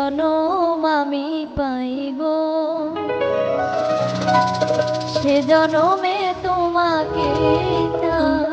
জনম আমি পাইব। সে জনমে তোমাকে চাই।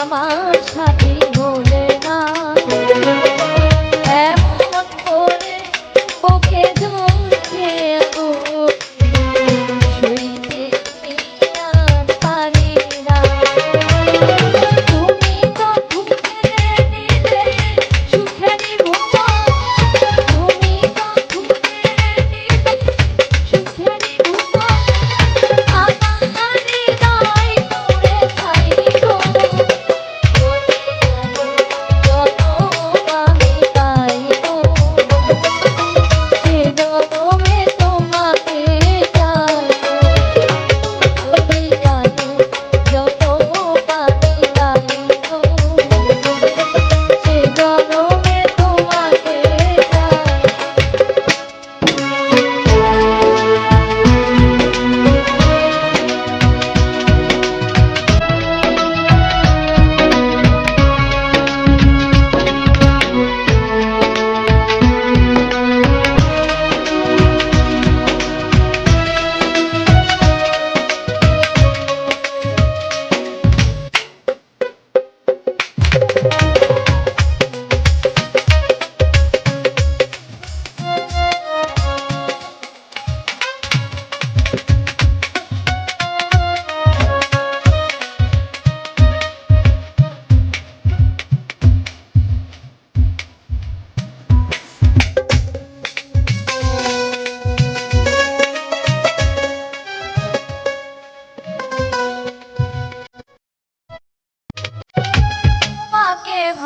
আমার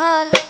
mal